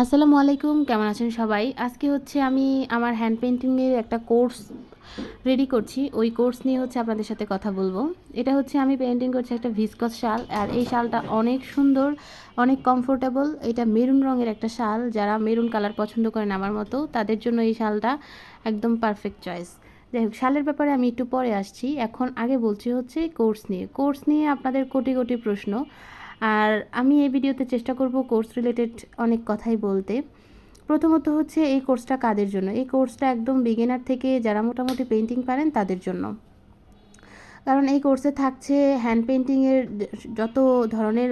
আসসালামু আলাইকুম, কেমন আছেন সবাই? আজকে হচ্ছে আমি আমার হ্যান্ড পেন্টিংয়ের একটা কোর্স রেডি করছি। ওই কোর্স নিয়ে হচ্ছে আপনাদের সাথে কথা বলব। এটা হচ্ছে আমি পেন্টিং করছি একটা ভিসকস শাল, আর এই শালটা অনেক সুন্দর, অনেক কমফোর্টেবল এটা মেরুন রঙের একটা শাল, যারা মেরুন কালার পছন্দ করেন আমার মতো, তাদের জন্য এই শালটা একদম পারফেক্ট চয়েস যাই হোক, শালের ব্যাপারে আমি একটু পরে আসছি। এখন আগে বলছি হচ্ছে কোর্স নিয়ে। কোর্স নিয়ে আপনাদের কোটি কোটি প্রশ্ন। আর আমি এই ভিডিওতে চেষ্টা করব কোর্স রিলেটেড অনেক কথাই বলতে। প্রথমত হচ্ছে এই কোর্সটা কাদের জন্য? এই কোর্সটা একদম বিগিনার থেকে যারা মোটামুটি পেন্টিং পারেন তাদের জন্য। কারণ এই কোর্সে থাকছে হ্যান্ড পেন্টিংয়ের যত ধরনের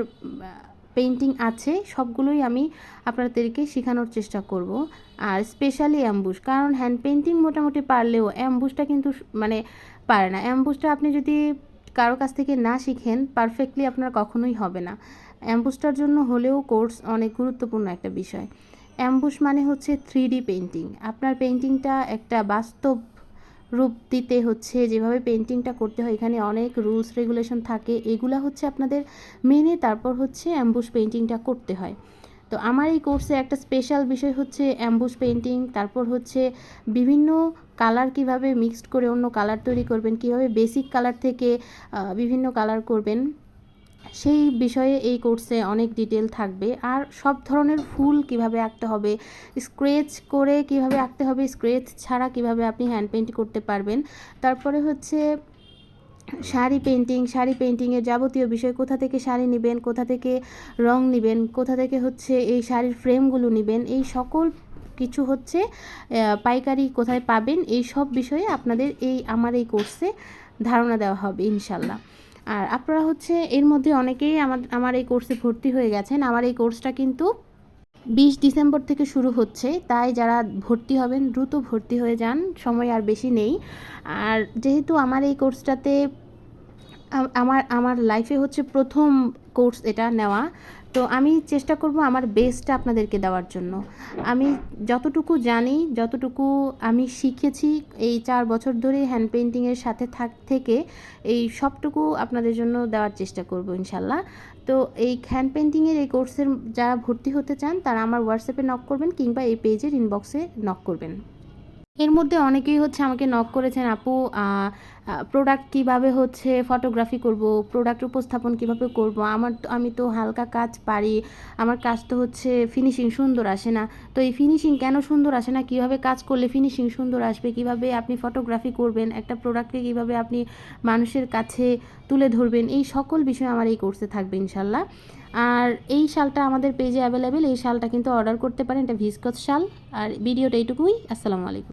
পেন্টিং আছে, সবগুলোই আমি আপনাদেরকে শেখানোর চেষ্টা করব। আর স্পেশালি অ্যাম্বুশ কারণ হ্যান্ড পেন্টিং মোটামুটি পারলেও অ্যাম্বুশটা কিন্তু মানে পারে না। অ্যাম্বুশটা আপনি যদি কারও কাছ থেকে না শিখেন পারফেক্টলি আপনার কখনোই হবে না। অ্যাম্বুসটার জন্য হলেও কোর্স অনেক গুরুত্বপূর্ণ একটা বিষয়। অ্যাম্বুস মানে হচ্ছে থ্রি ডি পেন্টিং আপনার পেন্টিংটা একটা বাস্তব রূপ দিতে হচ্ছে, যেভাবে পেন্টিংটা করতে হয়, এখানে অনেক রুলস রেগুলেশন থাকে। এগুলা হচ্ছে আপনাদের মেনে তারপর হচ্ছে অ্যাম্বুস পেন্টিংটা করতে হয়। তো আমার এই কোর্সে একটা স্পেশাল বিষয় হচ্ছে অ্যাম্বুস পেন্টিং তারপর হচ্ছে বিভিন্ন কালার কীভাবে মিক্সড করে অন্য কালার তৈরি করবেন, কীভাবে বেসিক কালার থেকে বিভিন্ন কালার করবেন, সেই বিষয়ে এই কোর্সে অনেক ডিটেল থাকবে। আর সব ধরনের ফুল কীভাবে আঁকতে হবে স্ক্রেচ করে কীভাবে আঁকতে হবে স্ক্রেচ ছাড়া কীভাবে আপনি হ্যান্ড পেন্ট করতে পারবেন। তারপরে হচ্ছে শাড়ি পেন্টিং শাড়ি পেন্টিংয়ের যাবতীয় বিষয়, কোথা থেকে শাড়ি নেবেন, কোথা থেকে রং নেবেন, কোথা থেকে হচ্ছে এই শাড়ির ফ্রেমগুলো নেবেন, এই সকল কিছু হচ্ছে পাইকারি কোথায় পাবেন, এই সব বিষয়ে আপনাদের এই, আমার এই কোর্সে ধারণা দেওয়া হবে, ইনশাল্লাহ। আর আপনারা হচ্ছে, এর মধ্যে অনেকেই আমার আমার এই কোর্সে ভর্তি হয়ে গেছেন। আমার এই কোর্সটা কিন্তু বিশ ডিসেম্বর থেকে শুরু হচ্ছে, তাই যারা ভর্তি হবেন, দ্রুত ভর্তি হয়ে যান, সময় আর বেশি নেই। আর যেহেতু আমার এই কোর্সটাতে আমার আমার লাইফে হচ্ছে প্রথম কোর্স এটা নেওয়া। তো আমি চেষ্টা করব আমার বেস্টটা আপনাদেরকে দেওয়ার জন্য। আমি যতটুকু জানি, যতটুকু আমি শিখেছি এই চার বছর ধরে হ্যান্ড পেন্টিংয়ের সাথে থাক, থেকে, এই সবটুকু আপনাদের জন্য দেওয়ার চেষ্টা করব ইনশাল্লাহ। তো এই হ্যান্ড পেন্টিংয়ের এই কোর্সের যারা ভর্তি হতে চান, তারা আমার হোয়াটসঅ্যাপে নক করবেন কিংবা এই পেজের ইনবক্সে নক করবেন। এর মধ্যে অনেকেই হচ্ছে আমাকে নক করেছেন, আপু প্রোডাক্ট কীভাবে হচ্ছে ফটোগ্রাফি করব? প্রোডাক্ট উপস্থাপন কীভাবে করব? আমার আমি তো হালকা কাজ পারি, আমার কাজ তো হচ্ছে ফিনিশিং সুন্দর আসে না। তো এই ফিনিশিং কেন সুন্দর আসে না? কীভাবে কাজ করলে ফিনিশিং সুন্দর আসবে? কীভাবে আপনি ফটোগ্রাফি করবেন? একটা প্রোডাক্টকে কীভাবে আপনি মানুষের কাছে তুলে ধরবেন? এই সকল বিষয় আমার এই কোর্সে থাকবে ইনশাল্লাহ। আর এই শালটা আমাদের পেজে অ্যাভেলেবেল এই শালটা কিন্তু অর্ডার করতে পারেন, এটা ভিসকস শাল। আর ভিডিওটা এইটুকুই। আসসালামু আলাইকুম।